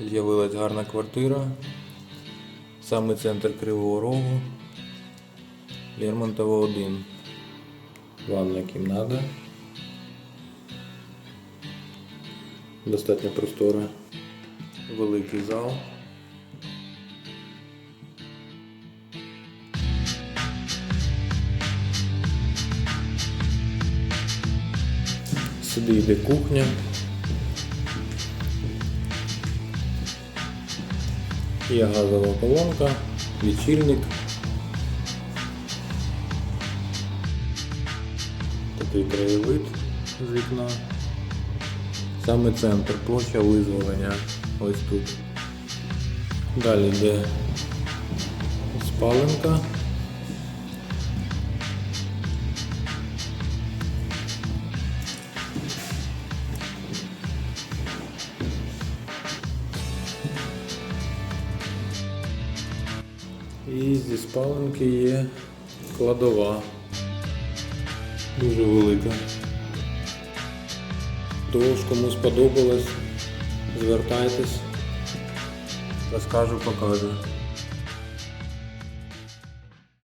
З'явилась гарна квартира. Саме центр Кривого Рогу. Лермонтова 1. Ванна кімната. Достатньо простора. Великий зал. Сюди йде кухня. Є газова колонка, лічильник. Такий краєвид з вікна. Саме центр, площа визволення. Ось тут. Далі йде спаленка. І зі спаленки є кладова. Дуже велика. Тож, кому сподобалось, звертайтесь. Розкажу, покажу.